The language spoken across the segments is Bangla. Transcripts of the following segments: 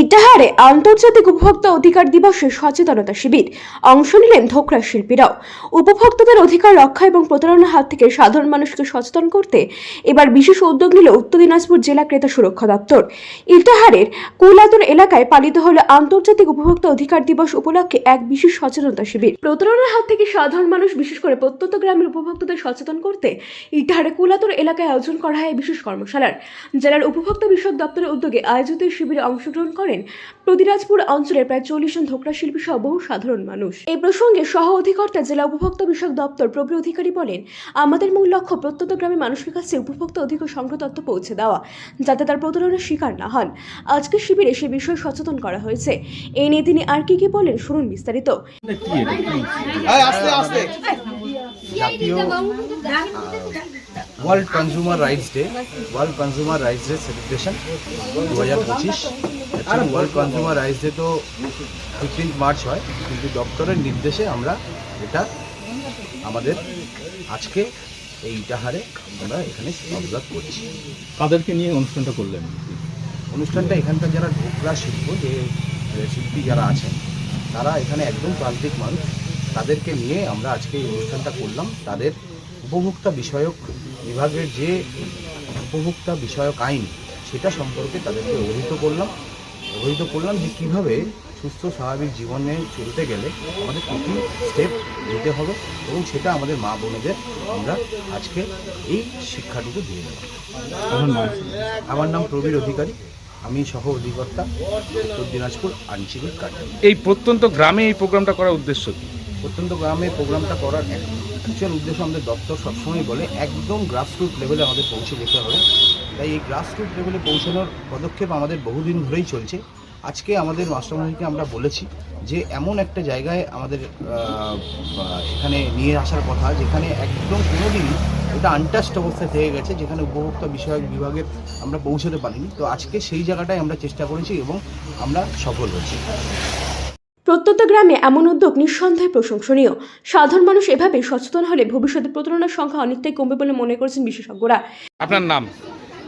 ইটাহারে আন্তর্জাতিক উপভোক্তা অধিকার দিবসে সচেতনতা শিবির। অংশ নিলেন ধোকরা শিল্পীরাও। উপভোক্তাদের অধিকার রক্ষা এবং প্রতারণার হাত থেকে সাধারণ মানুষকে সচেতন করতে এবার বিশেষ উদ্যোগ নিল উত্তর দিনাজপুর জেলা ক্রেতা সুরক্ষা দপ্তর। ইটাহারের কুলাতুর এলাকায় পালিত হল আন্তর্জাতিক উপভোক্তা অধিকার দিবস উপলক্ষে এক বিশেষ সচেতনতা শিবির। প্রতারণার হাত থেকে সাধারণ মানুষ, বিশেষ করে প্রত্যন্ত গ্রামের উপভোক্তাদের সচেতন করতে ইটাহারে কুলাতুর এলাকায় আয়োজন করা হয় বিশেষ কর্মশালার। জেলার উপভোক্তা বিষয়ক দপ্তরের উদ্যোগে আয়োজিত শিবিরে অংশগ্রহণ করেন প্রতিরাজপুর অঞ্চলের প্রায় চল্লিশ জন ধোকরা শিল্পী সহ বহু সাধারণ মানুষ এই প্রসঙ্গে সহ অধিকর্তা জেলা উপভোক্তা বিষয়ক দপ্তর প্রবীর অধিকারী বলেন আমাদের মূল লক্ষ্য প্রত্যন্ত গ্রামের মানুষের কাছে উপভোক্তা অধিকার সংগ্রহ তথ্য পৌঁছে দেওয়া যাতে তার প্রতারণার শিকার না হন আজকের শিবিরে সে বিষয়ে সচেতন করা হয়েছে এই নিয়ে তিনি আর কি কি বলেন শুনুন বিস্তারিত আস্তে আস্তে জাতীয় world consumer rights day world consumer rights day celebration দু হাজার পঁচিশ ওয়ার্ল্ড কনজিউমার রাইটস ডে তো ফিফটিন্থ মার্চ হয় কিন্তু দপ্তরের নির্দেশে আমরা এটা আমাদের আজকে এই ইটাহারে আমরা এখানে অবজার্ভ করছি। তাদেরকে নিয়ে অনুষ্ঠানটা করলেন? অনুষ্ঠানটা এখানকার যারা ঢোকরা শিল্প যে শিল্পী যারা আছেন তারা এখানে একদম প্রান্তিক মানুষ। তাদেরকে নিয়ে আমরা আজকে এই অনুষ্ঠানটা করলাম। তাদের উপভোক্তা বিষয়ক বিভাগের যে উপভোক্তা বিষয়ক আইন সেটা সম্পর্কে তাদেরকে অবহিত করলাম। অবহিত করলাম যে কীভাবে সুস্থ স্বাভাবিক জীবনে চলতে গেলে আমাদের প্রতি স্টেপ নিতে হবে এবং সেটা আমাদের মা বোনেদের আমরা আজকে এই শিক্ষাটুকু দিয়ে দেবো। আমার নাম আমার নাম প্রবীর অধিকারী আমি সহ অধিকর্তা উত্তর দিনাজপুর আঞ্চলিক কার্যালয়। এই প্রত্যন্ত গ্রামে এই প্রোগ্রামটা করার উদ্দেশ্য কি? প্রত্যন্ত গ্রামে প্রোগ্রামটা করার অ্যাকচুয়াল উদ্দেশ্য আমাদের দপ্তর সবসময় বলে, একদম গ্রাসরুট লেভেলে আমাদের পৌঁছে যেতে হবে। তাই এই গ্রাসরুট লেভেলে পৌঁছানোর পদক্ষেপ আমাদের বহুদিন ধরেই চলছে। আজকে আমাদের মাস্টারমশাইকে আমরা বলেছি যে, এমন একটা জায়গায় আমাদের এখানে নিয়ে আসার কথা, যেখানে একদম কোনোদিনই এটা আনটাস্ট অবস্থায় থেকে গেছে, যেখানে উপভোক্তা বিষয়ক বিভাগের আমরা পৌঁছতে পারিনি। তো আজকে সেই জায়গাটায় আমরা চেষ্টা করেছি এবং আমরা সফল হয়েছি। প্রত্যন্ত গ্রামে এমন উদ্যোগ নিঃসন্দেহে প্রশংসনীয়। সাধারণ মানুষ এভাবে সচেতন হলে ভবিষ্যতে প্রতারণার সংখ্যা অনেকটাই কমবে বলে মনে করছেন বিশেষজ্ঞরা। আপনার নাম?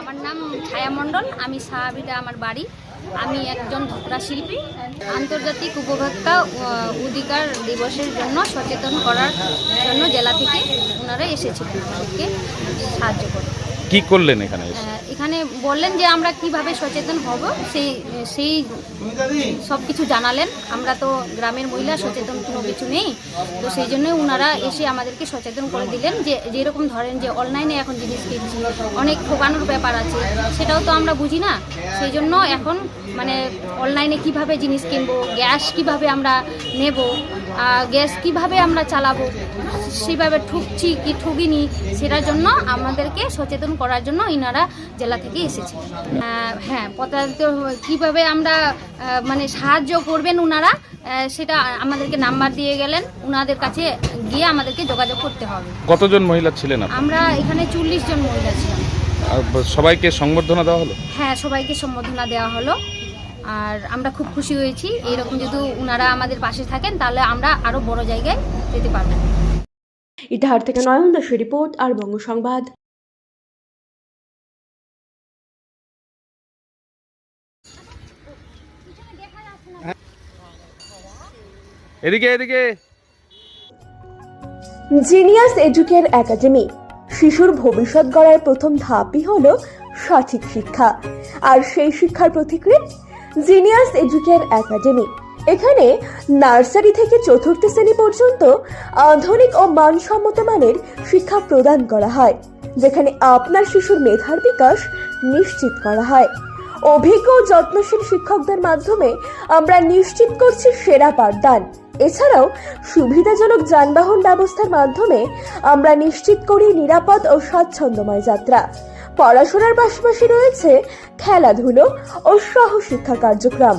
আমার নাম ছায়া মণ্ডল। আমি সাহাবিটা আমার বাড়ি। আমি একজন ধোকরা শিল্পী। আন্তর্জাতিক উপভোক্তা অধিকার দিবসের জন্য সচেতন করার জন্য জেলা থেকে ওনারা আমাদেরকে সাহায্য করে কি করলেন এখানে? এখানে বললেন যে আমরা কীভাবে সচেতন হব, সেই সেই সব কিছু জানালেন। আমরা তো গ্রামের মহিলা, সচেতন কোনো কিছু নেই। তো সেই জন্য ওনারা এসে আমাদেরকে সচেতন করে দিলেন যে, যেরকম ধরেন যে অনলাইনে এখন জিনিস কিনছি, অনেক ঠোকানোর ব্যাপার আছে, সেটাও তো আমরা বুঝি না। সেই জন্য এখন মানে অনলাইনে কীভাবে জিনিস কিনবো, গ্যাস কীভাবে আমরা নেব গ্যাস কীভাবে আমরা চালাবো সেভাবে ঠুকছি কি ঠুকিনি সেটার জন্য আমাদেরকে সচেতন করার জন্য ইনারা জেলা থেকে এসেছে। হ্যাঁ প্রতারিত কীভাবে আমরা মানে সাহায্য করবেন ওনারা সেটা আমাদেরকে নাম্বার দিয়ে গেলেন। ওনাদের কাছে গিয়ে আমাদেরকে যোগাযোগ করতে হবে। কতজন মহিলা ছিলেন আমরা এখানে চল্লিশ জন মহিলা ছিলাম। সবাইকে সংবর্ধনা দেওয়া হলো? হ্যাঁ সবাইকে সম্বোধনা দেওয়া হলো। আর আমরা খুব খুশি হয়েছি। এইরকম যদি ওনারা আমাদের পাশে থাকেন তাহলে আমরা আরও বড় জায়গায় যেতে পারব। ইটাহার থেকে নয়ন দাসের রিপোর্ট আর বঙ্গ সংবাদ। এদিকে এদিকে। জিনিয়াস এডুকের একাডেমি শিশুর ভবিষ্যৎ গড়ার প্রথম ধাপই হল সঠিক শিক্ষা। আর সেই শিক্ষার প্রতিক্রিয়া জিনিয়াস এডুকের একাডেমি এখানে নার্সারি থেকে চতুর্থ শ্রেণি পর্যন্ত আধুনিক ও মানসম্মত মানের শিক্ষা প্রদান করা হয়, যেখানে আপনার শিশুর মেধার বিকাশ নিশ্চিত করা হয়। অভিজ্ঞ ও যত্নশীল শিক্ষকদের মাধ্যমে আমরা নিশ্চিত করছি সেরা পাঠদান। এছাড়াও সুবিধাজনক যানবাহন ব্যবস্থার মাধ্যমে আমরা নিশ্চিত করি নিরাপদ ও স্বাচ্ছন্দ্যময় যাত্রা। পড়াশোনার পাশাপাশি রয়েছে খেলাধুলো ও সহশিক্ষা কার্যক্রম।